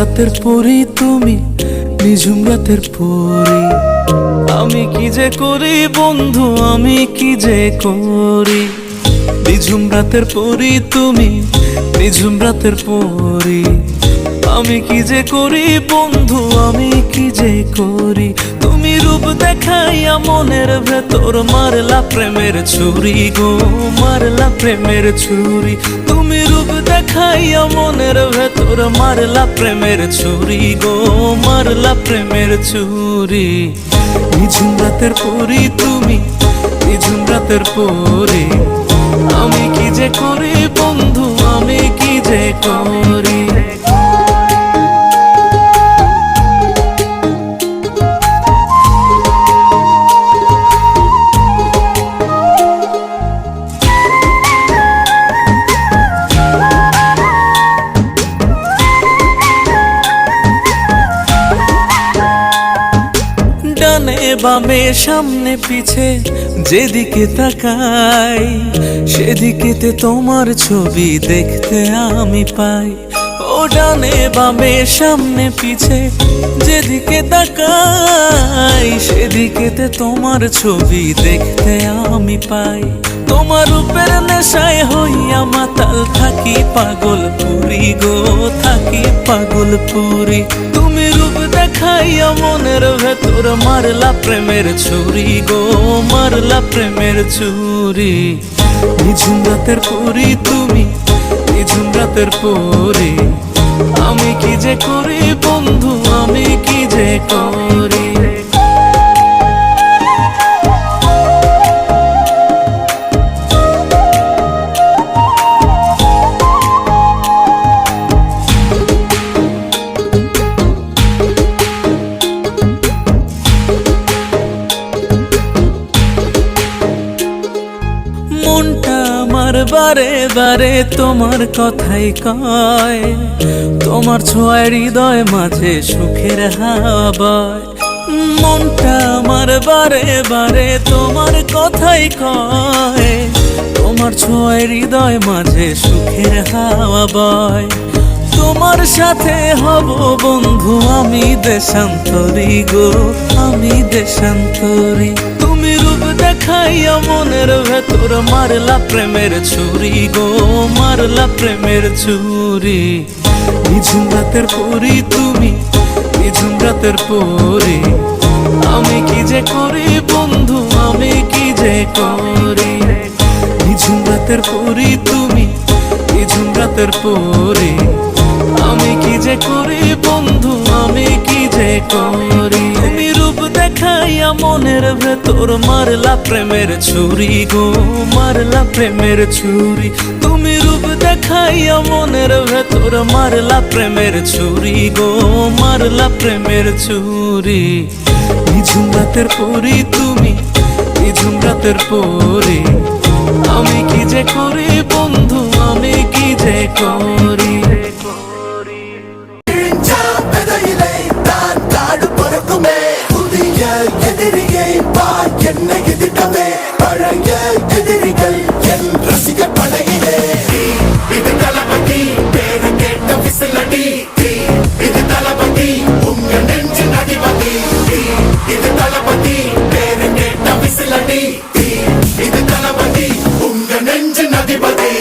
রাতের পরি তুমি, নিঝুম রাতের পরি আমি কি যে করি বন্ধু, আমি কি যে করি? নিঝুম রাতের পরি তুমি, নিঝুম রাতের পরি আমি কি যে করি বন্ধু, আমি কি যে করি? তুমি রূপ দেখাইয়া মনের ভেতর মারলা প্রেমের ছুরি গো, মারলা প্রেমের ছুরি। তুমি রূপ দেখাইয়া মনের ভেতর মারলা প্রেমের ছুরি গো, মারলা প্রেমের ছুরি। নিঝুম রাতের পরি তুমি, নিঝুম রাতের পরি আমি কি যে করি বন্ধু, আমি কি যে করি? ডানে বামে সামনে পিছে যেদিকে তাকাই সেদিকেতে তোমার ছবি দেখতে আমি পাই। ও ডানে বামে, সামনে, পিছে, যেদিকে তাকাই, সেদিকেতে তোমার ছবি দেখতে আমি পাই। তোমার রূপের নেশায় হইয়া মাতাল থাকি পাগল পুরি গো, থাকি পাগল পুরি। তুমি রূপ দেখাইয়া মনের ভেতর মারলা প্রেমের ছুরি গো, মারলা প্রেমের ছুরি। নিঝুম রাতের পুরি তুমি রাতের পরে। আমি কি যে করি বন্ধু আমি কি যে করি? বারে বারে তোমার কথাই কয়। তোমার ছোঁয়ায় হৃদয় মাঝে সুখের হাবায়। বয় মনটা আমার বারে বারে তোমার কথাই কয়। তোমার ছোঁয়ায় হৃদয় মাঝে সুখের হাওয়া বয় তোমার সাথে হব বন্ধু, আমি দেশান্তরি গো, আমি দেশান্তরি। তুমি রূপ দেখাইয়া মনের ভেতর মারলা প্রেমের ছুরি গো, মারলা প্রেমের ছুরি। নিঝুম রাতের পরি তুমি, নিঝুম রাতের পরি আমি কি যে করি বন্ধু, আমি কি যে করি? নিঝুম রাতের পরি তুমি, নিঝুম রাতের পরি কি যে করি বন্ধু, আমি কি যে করি? তুমি রূপ দেখাইয়া মনের ভেতর মারলা প্রেমের ছুরি গো, মারলা প্রেমের ছুরি। তুমি রূপ দেখাইয়া মনের ভেতর মারলা প্রেমের ছুরি গো, মারলা প্রেমের ছুরি। নিঝুম রাতের পরি তুমি, নিঝুম রাতের পরি আমি কি যে করি বন্ধু, আমি কি যে করি? இது தளபதி உங்க நெஞ்சின் அதிபதி இது தளபதி பேரு கேட்ட விசிலடி இது தளபதி உங்க நெஞ்சின் அதிபதி